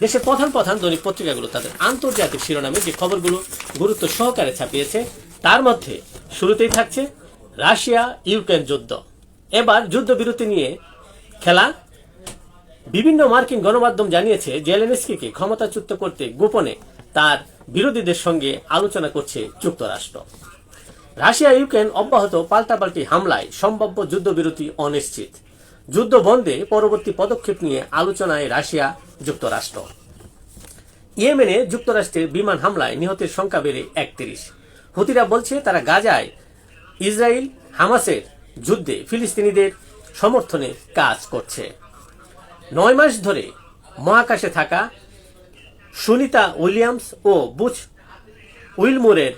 দেশের প্রধান প্রধান দৈনিক পত্রিকাগুলো তাদের আন্তর্জাতিক শিরোনামে যে খবরগুলো গুরুত্ব সহকারে ছাপিয়েছে, তার মধ্যে শুরুতেই থাকছে রাশিয়া ইউক্রেন যুদ্ধ। এবার যুদ্ধবিরতি নিয়ে খেলা। বিভিন্ন মার্কিন গণমাধ্যম জানিয়েছে, জেলেনস্কিকে ক্ষমতাচ্যুত করতে গোপনে তার বিরোধীদের সঙ্গে আলোচনা করছে যুক্তরাষ্ট্র। রাশিয়া ইউক্রেন অব্যাহত পাল্টাপাল্টি হামলায় সম্ভাব্য যুদ্ধবিরতি অনিশ্চিত। যুদ্ধ বন্ধে পরবর্তী পদক্ষেপ নিয়ে আলোচনায় রাশিয়া, যুক্তরাষ্ট্র। ইয়েমেনে যুক্তরাষ্ট্রের বিমান হামলায় নিহতের সংখ্যা বেড়ে একত্রিশ। হুতিরা বলছে তারা গাজায় ইসরায়েল, হামাসের যুদ্ধে ফিলিস্তিনিদের সমর্থনে কাজ করছে। নয় মাস ধরে মহাকাশে থাকা সুনিতা উইলিয়ামস ও বুচ উইলমুরের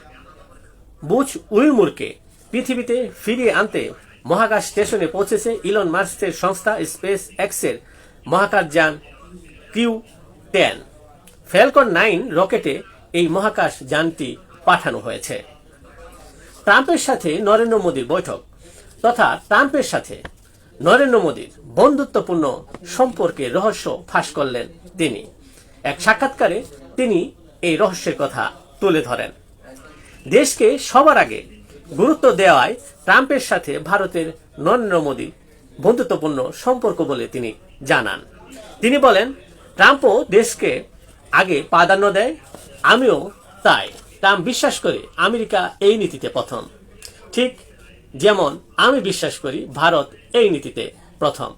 বুচ উইলমুরকে পৃথিবীতে ফিরিয়ে আনতে মহাকাশ স্টেশনে পৌঁছেছে ইলন মার্কসের সংস্থা স্পেস এক্সের মহাকাশযান কিউ টেন। ফ্যালকন নাইন রকেটে এই মহাকাশ যানটি পাঠানো হয়েছে। ট্রাম্পের সাথে নরেন্দ্র মোদীর বৈঠক তথা ট্রাম্পের সাথে নরেন্দ্র মোদীর বন্ধুত্বপূর্ণ সম্পর্কে রহস্য ফাঁস করলেন তিনি। এক সাক্ষাৎকারে তিনি এই রহস্যের কথা তুলে ধরেন। দেশকে সবার আগে গুরুত্ব দেওয়ায় ট্রাম্পের সাথে ভারতের নরেন্দ্র মোদী বন্ধুত্বপূর্ণ সম্পর্ক বলে তিনি জানান। তিনি বলেন, ট্রাম্পও দেশকে আগে প্রাধান্য দেয়, আমিও তাই। ট্রাম্প বিশ্বাস করি আমেরিকা এই নীতিতে প্রথম। ঠিক যেমন আমি বিশ্বাস করি ভারত এই নীতিতে প্রথম।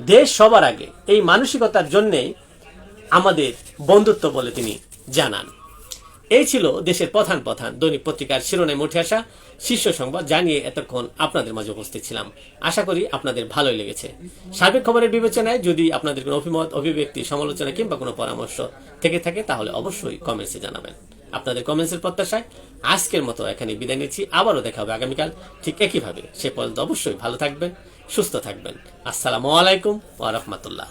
দেশ সবার আগে এই মানসিকতার জন্যেই আমাদের বন্ধুত্ব বলে তিনি জানান। এই ছিল দেশের প্রধান প্রধান দৈনিক পত্রিকার শিরোনামে উঠে আসা শীর্ষ সংবাদ জানিয়ে এতক্ষণ আপনাদের মাঝে উপস্থিত ছিলাম। আশা করি আপনাদের ভালোই লেগেছে। সার্বিক খবরের বিবেচনায় যদি আপনাদের কোনো অভিমত, অভিব্যক্তি, সমালোচনা কিংবা কোনো পরামর্শ থেকে থাকে, তাহলে অবশ্যই কমেন্টসে জানাবেন। আপনাদের কমেন্টসের প্রত্যাশায় আজকের মতো এখানে বিদায় নিচ্ছি। আবারও দেখা হবে আগামীকাল ঠিক একইভাবে। সে পর্যন্ত অবশ্যই ভালো থাকবেন, সুস্থ থাকবেন। আসসালামু আলাইকুম ওয়া রাহমাতুল্লাহ।